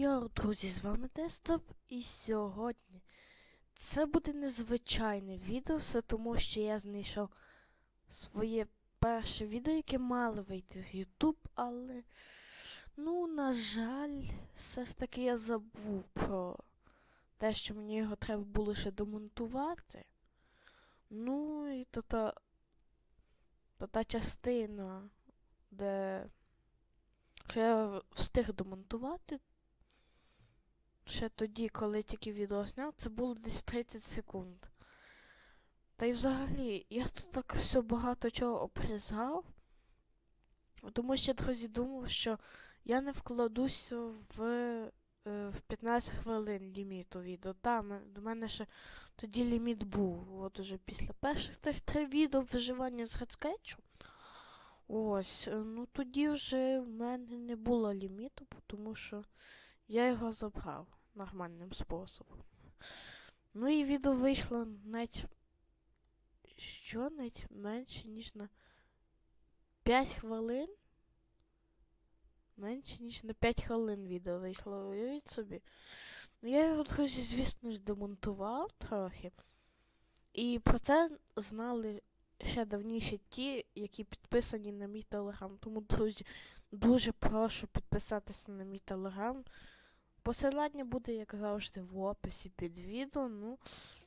йоу, друзі, з вами Дестап, і сьогодні це буде незвичайне відео, все тому що я знайшов своє перше відео, яке мало вийти в YouTube, але, ну, на жаль, все ж таки я забув про те, що мені його треба було ще домонтувати. Ну, і то та, то та частина, де що я встиг домонтувати. Ще тоді, коли тільки відео зняв, це було десь 30 секунд. Та й взагалі, я тут так все багато чого обрізав. Тому що, друзі, думав, що я не вкладуся в, е, в 15 хвилин ліміту відео. Там до мене ще тоді ліміт був. От уже після перших тих три відео виживання з гацкетчу. Ось, е, ну тоді вже в мене не було ліміту, тому що я його забрав нормальним способом. Ну і відео вийшло навіть що навіть менше, ніж на 5 хвилин. Менше, ніж на 5 хвилин відео вийшло, уявіть собі. Ну я його, друзі, звісно ж, демонтував трохи. І про це знали ще давніше ті, які підписані на мій телеграм. Тому, друзі, дуже прошу підписатися на мій телеграм. Посилання буде, як завжди, в описі під відео. Ну,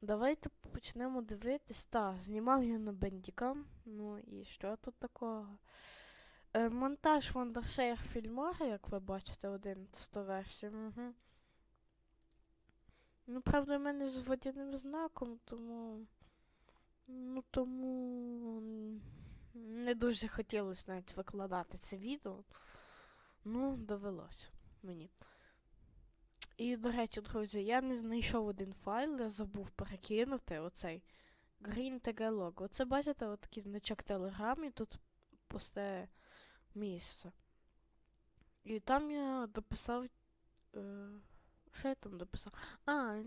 давайте почнемо дивитись. Так, знімав я на бендікам. Ну і що тут такого? Е, монтаж Wondershare фільмори, як ви бачите, 11 версія. Угу. Ну, правда, в мене з водяним знаком, тому. Ну, тому не дуже хотілося навіть викладати це відео. Ну, довелося мені. І, до речі, друзі, я не знайшов один файл, я забув перекинути оцей Green Tagalog. Оце бачите, отакий значок Telegram, і тут пусте місце. І там я дописав. Е, що я там дописав? А,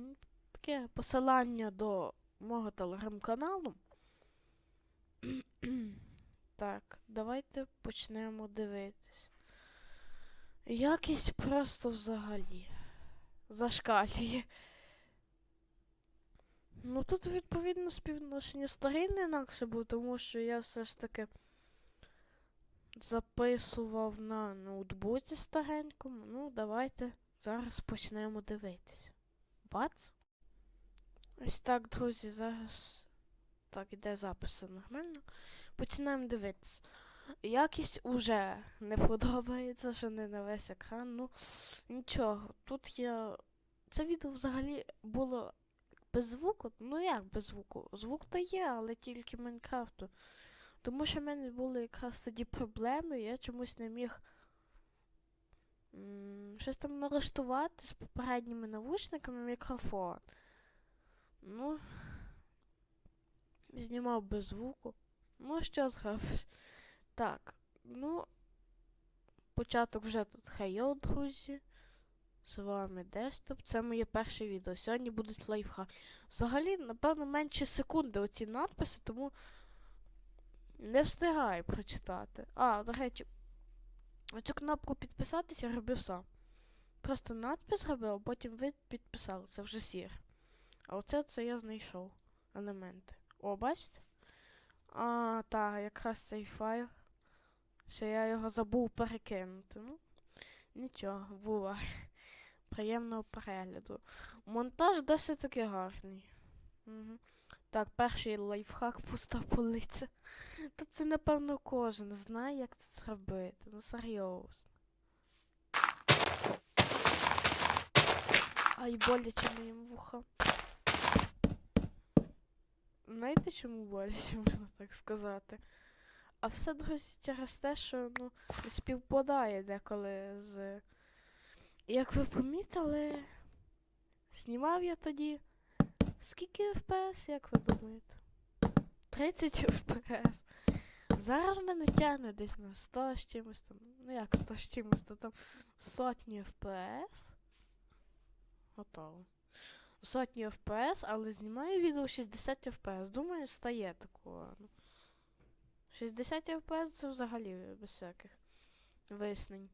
таке посилання до мого телеграм-каналу. так, давайте почнемо дивитись. Якість просто взагалі зашкалює. Ну тут, відповідно, співвідношення сторін інакше було, тому що я все ж таки записував на ноутбуці старенькому. Ну, давайте зараз почнемо дивитися. Бац? Ось так, друзі, зараз так іде запис нормально. Починаємо дивитися. Якість уже не подобається, що не на весь екран. Ну, нічого. Тут я. Це відео взагалі було без звуку. Ну як без звуку? Звук то є, але тільки Майнкрафту. Тому що в мене були якраз тоді проблеми, я чомусь не міг щось там налаштувати з попередніми навушниками мікрофон. Ну, знімав без звуку. Ну, що зробиш? Так, ну, початок вже тут хейо, друзі. З вами Дестап. Це моє перше відео. Сьогодні будуть лайфхаки. Взагалі, напевно, менше секунди оці надписи, тому не встигаю прочитати. А, до речі, оцю кнопку підписатися я робив сам. Просто надпис робив, а потім ви підписали. Це вже сір. А оце це я знайшов елементи. О, бачите? А, так, якраз цей файл. Що я його забув перекинути. Ну, нічого, буває. Приємного перегляду. Монтаж досить таки гарний. Угу. Так, перший лайфхак пуста полиця. Та це, напевно, кожен знає, як це зробити. Ну, серйозно. Ай, боляче моїм вухам. Знаєте, чому боляче, можна так сказати? А все, друзі, через те, що ну, співпадає деколи з. Як ви помітили, знімав я тоді. Скільки FPS, як ви думаєте? 30 FPS. Зараз мене тягне десь на 100 з чимось там. Ну як 100 з чимось, то там сотні FPS. Готово. Сотні FPS, але знімаю відео 60 FPS. Думаю, стає такого. Ну, 60 FPS це взагалі без всяких вияснень.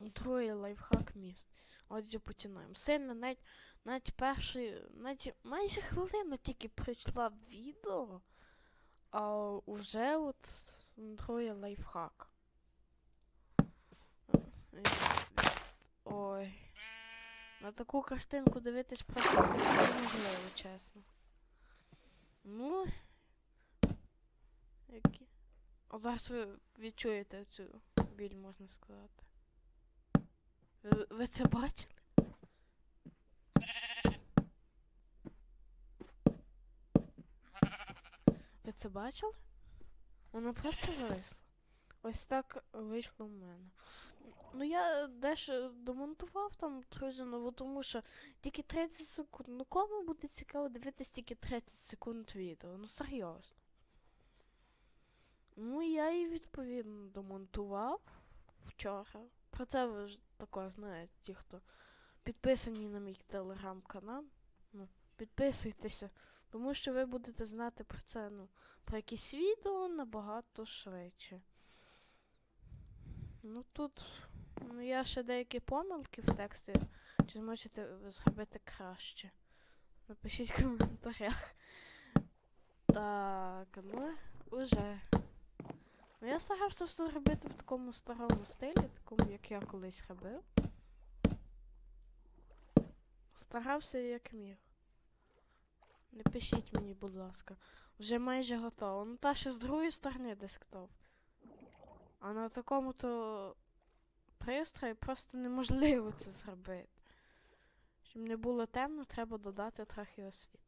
Другий лайфхак міст. Отже, починаємо. Сильно навіть, навіть перший, навіть майже хвилина тільки прийшла в відео, а уже от другий лайфхак. Ой. На таку картинку дивитись просто неможливо, чесно. Ну. Які. Зараз ви відчуєте цю біль, можна сказати. Ви, ви це бачили? Ви це бачили? Воно просто зависло. Ось так вийшло в мене. Ну я дещо домонтував там трохи нову, тому що тільки 30 секунд. Ну кому буде цікаво дивитись тільки 30 секунд відео? Ну серйозно. Ну я і відповідно домонтував вчора. Про це ви ж також знаєте, ті, хто підписані на мій телеграм-канал. Ну, підписуйтеся, тому що ви будете знати про це, ну, про якісь відео набагато швидше. Ну тут ну, я ще деякі помилки в тексті. Чи зможете зробити краще? Напишіть в коментарях. Так, ну, уже. Ну, я старався все робити в такому старому стилі, такому, як я колись робив. Старався як міг. Не пишіть мені, будь ласка. Вже майже готово. Ну та ще з другої сторони десктоп. А на такому то пристрої просто неможливо це зробити. Щоб не було темно, треба додати трохи освітлення.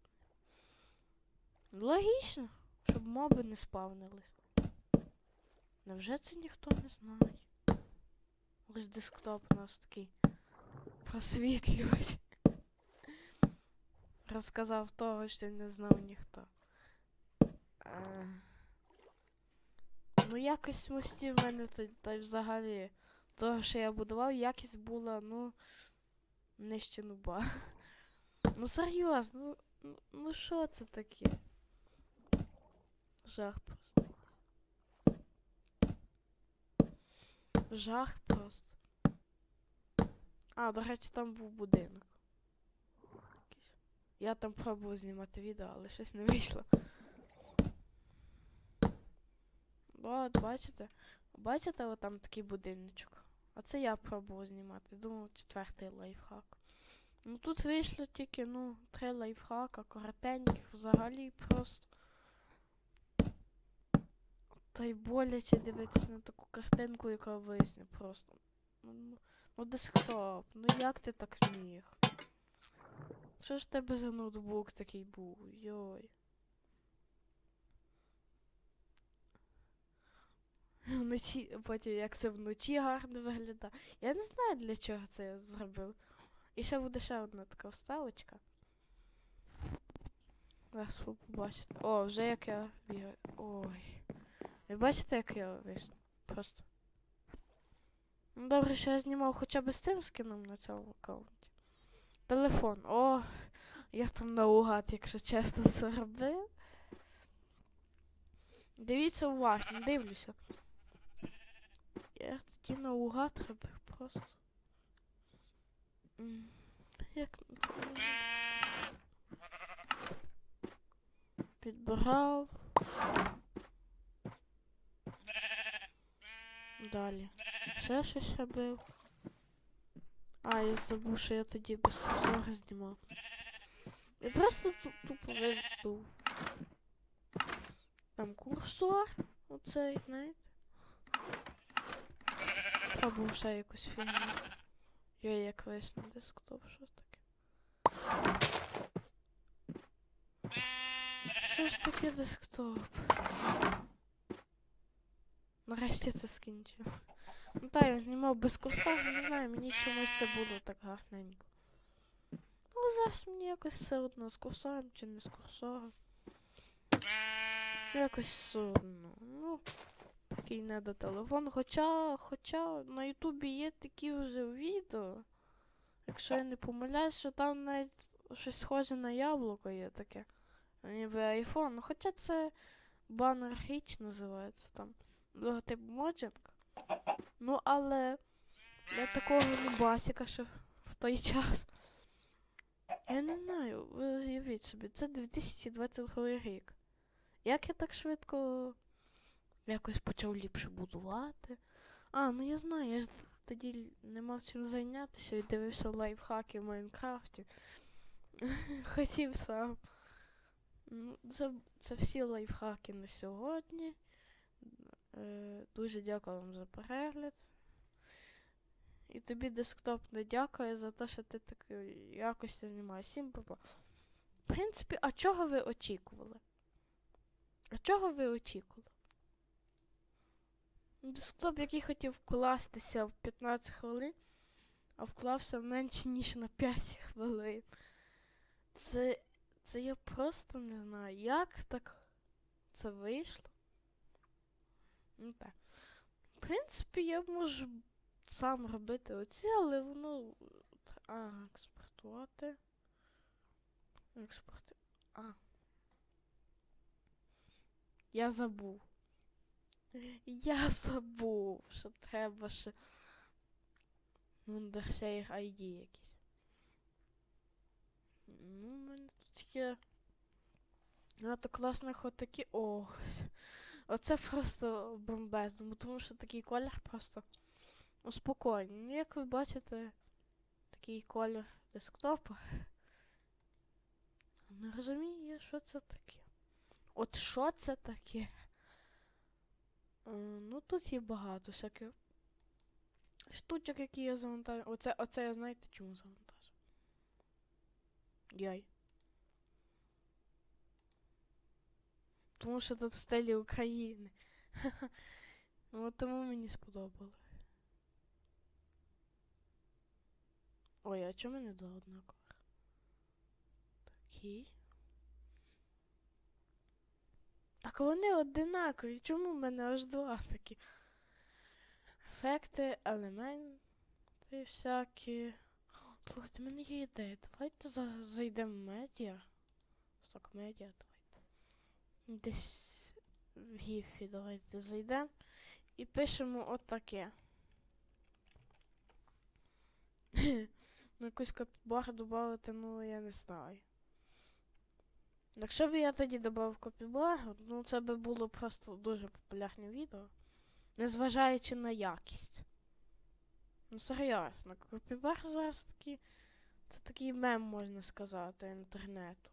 Логічно, щоб моби не спавнились. Невже це ніхто не знає? Ось десктоп у нас такий просвітлювач. Розказав того, що не знав ніхто. Ну, якось мості в мене та, та й взагалі того, що я будував, якість була, ну, нижче нуба. Ну серйозно, ну, ну, ну що це таке? Жах просто. Жах просто. А, до речі, там був будинок. Я там пробував знімати відео, але щось не вийшло. От, бачите? Бачите, от там такий будиночок. А це я пробував знімати. Думав, четвертий лайфхак. Ну тут вийшло тільки, ну, три лайфхака, коротеньких, взагалі просто. Та й боляче дивитись на таку картинку, яка висне просто. Ну, ну, ну десктоп, ну як ти так міг? Що ж в тебе за ноутбук такий був? Йой. Вночі, потім як це вночі гарно виглядає. Я не знаю для чого це я зробив. І ще буде ще одна така вставочка. Зараз ви побачите. О, вже як я бігаю. Ой. Ви бачите, як я весь просто. Ну добре, що я знімав хоча б з цим скином на цьому аккаунті. Телефон. О, я там наугад, якщо чесно, це робив. Дивіться уважно, дивлюся. Я тоді наугад робив просто. Як це? Підбирав. Далі. Ще щось робив. А, я забув, що я тоді без курсора знімав. Я просто ту- тупо вивду. Там курсор. Оцей, знаєте. Пробував ще якусь фігню. Йой, як весь на десктоп, що таке? Що ж таке десктоп? Нарешті це скінчив. Ну та я знімав без курсора, не знаю, мені чомусь це було так гарненько. Але зараз мені якось все одно з курсором чи не з курсором. Якось сумно. Ну, такий не до телефону. Хоча, хоча на Ютубі є такі вже відео. Якщо я не помиляюсь, що там навіть щось схоже на яблуко є таке. Ніби айфон. Ну, хоча це банер річ називається там. Логотип Моджинг. Ну, але Для такого нубасика ще в той час. Я не знаю, ви уявіть собі, це 2022 рік. Як я так швидко якось почав ліпше будувати? А, ну я знаю, я ж тоді не мав чим зайнятися і дивився лайфхаки в Майнкрафті. Хотів сам. Ну, це, це всі лайфхаки на сьогодні. Е, дуже дякую вам за перегляд. І тобі десктоп не дякую за те, що ти так е, якось знімаєш. Всім бабла. В принципі, а чого ви очікували? А чого ви очікували? Десктоп, який хотів вкластися в 15 хвилин, а вклався менше, ніж на 5 хвилин. Це, це я просто не знаю, як так це вийшло. Ну так. В принципі, я можу сам робити оці, але воно. А, експортувати. Експорти. А. Я забув. Я забув, що треба ще. Wondershare ID якийсь. Ну, у мене тут є. Багато класних отакі. О, оце просто бомбезно, тому що такий колір просто успокоєння. Ну, Як ви бачите, такий колір десктопа. Не розумію, що це таке. От що це таке? Е, Ну, тут є багато всяких штучок, які я завантажу. Оце, оце я знаєте чому завантажу? Яй. Тому що тут в стилі України. Ну, от тому мені сподобалось. Ой, а чому мене два однакових? Такі. Так вони одинакові. Чому в мене аж два такі? Ефекти, елементи всякі. Слухайте, в мене є ідея. Давайте зайдемо в медіа. Сток медіа. Десь в гіфі давайте зайдемо і пишемо отаке. Ну, якусь копібар додати, ну я не знаю. Якщо б я тоді додав копібар, ну це би було просто дуже популярне відео. Незважаючи на якість. Ну, серйозно, копібар зараз такий. Це такий мем, можна сказати, інтернету.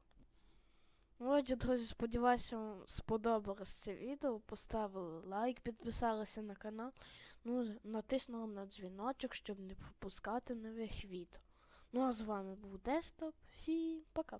Отже, друзі, сподіваюся, вам сподобалось це відео. Поставили лайк, підписалися на канал. Ну, натиснули на дзвіночок, щоб не пропускати нових відео. Ну а з вами був Дестоп. Всім пока.